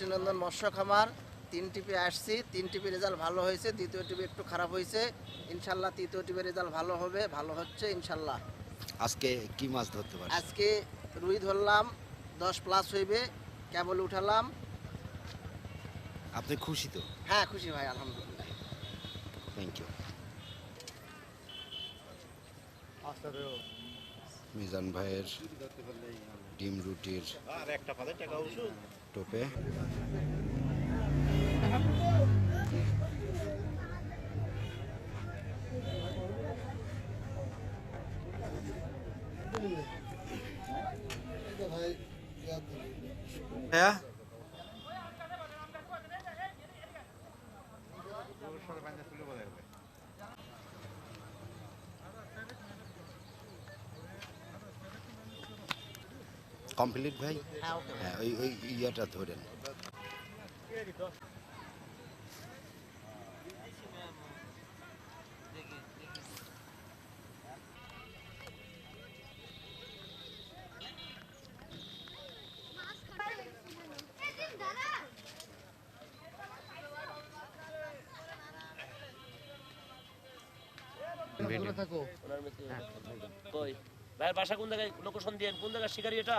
নন্দন মৎস্য খামার তিন টিপি আসছি তিন টিপি রেজাল্ট ভালো হয়েছে দ্বিতীয় টিপি একটু খারাপ হয়েছে। ইনশাল্লাহ তৃতীয় টিপি রেজাল্ট ভালো হবে ভালো হচ্ছে ইনশাল্লাহ। আজকে কি মাছ ধরতে পারি আজকে রুই ধরলাম দশ প্লাস হইবে কেবল উঠালাম। আপনি খুশি তো? হ্যাঁ খুশি ভাই আলহামদুলিল্লাহ। থ্যাংক ইউ মিজান ভাইয়ের ডিম রুটির টোপে। হ্যাঁ কমপ্লিট ভাই? হ্যাঁ হ্যাঁ ওই ওই ইয়েটা ধরেন কই ভাইয়ের বাসা কোন জায়গায়? লোকেশন দিয়েন কোন জায়গায় শিকারি এটা?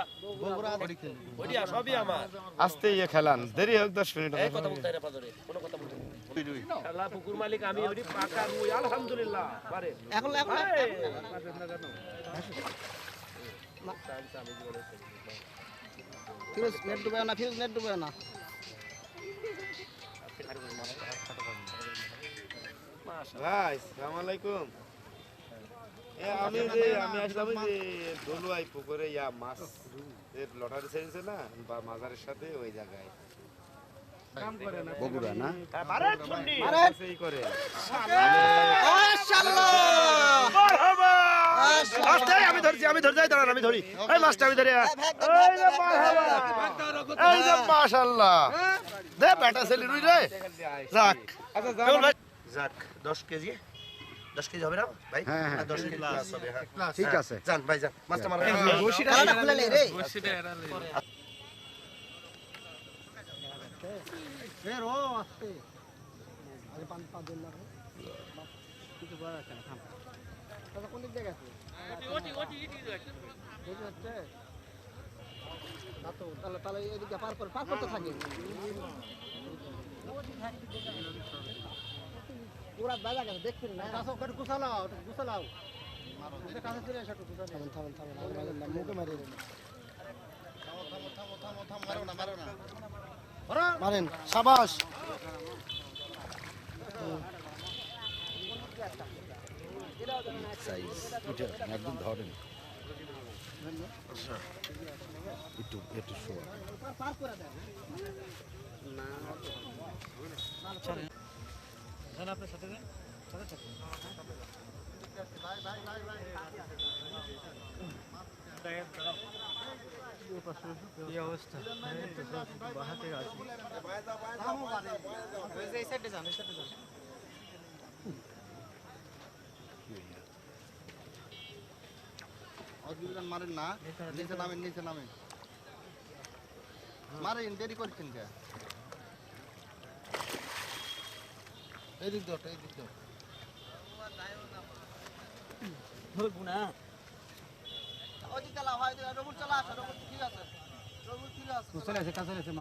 ওইটা সবই আমার। আস্তে ইয়ে খেলান। দেরি হোক দশ মিনিট এই কথা বলতে না পাদরে কোনো কথা বলতে আল্লাহ পুকুর মালিক আমি ওই পাকা রুই আলহামদুলিল্লাহ। পারে এখন এখন ফিরোজ নেট ডুবে না ফিরোজ নেট ডুবে না। ভাই সালাম আলাইকুম। আমি যে আমি আসলাম যে দলুয়াই পুকুরে ইয়া মাছ এর লটারি ছেড়েছে না বা মাজারের সাথে ওই জায়গায়। বগুড়া না? মারে ছন্ডি সেই করে। আমি ধরছি আমি ধরে যাই দাঁড়ান আমি ধরি। এই মাছটা আমি ধরি এই যে এই দে বেটা ছেলে রুই রে। যাক। যাক 10 কেজি। 10 কেজি হবে না? ভাই? হ্যাঁ, হ্যাঁ। 10 কেজি প্লাস হবে হ্যাঁ। ঠিক আছে। যান ভাই যান। মাছটা মারা খেলাটা খুলে নেই রে। তাহলে তাহলে এদিকে পার করে পার করতে থাকে। পুরা বাজা গেছে দেখছেন না? গুছালাও গুছালাও। থামেন থামেন থামেন আর মারেন না, মুখে মারিয়ে দেন। মারেন সাবাস। একদম ধরেন। একটু একটু শোয়া। মারেন না নিচে নামেন নিচে নামেন। মারেন দেরি করছেন কে? এই দিক দাও এই দিক দাও। ওদিকে চালা হয় রবুল চালা আছে রবুল ঠিক আছে। রবুল ঠিক আছে চলে আছে কাছে আসে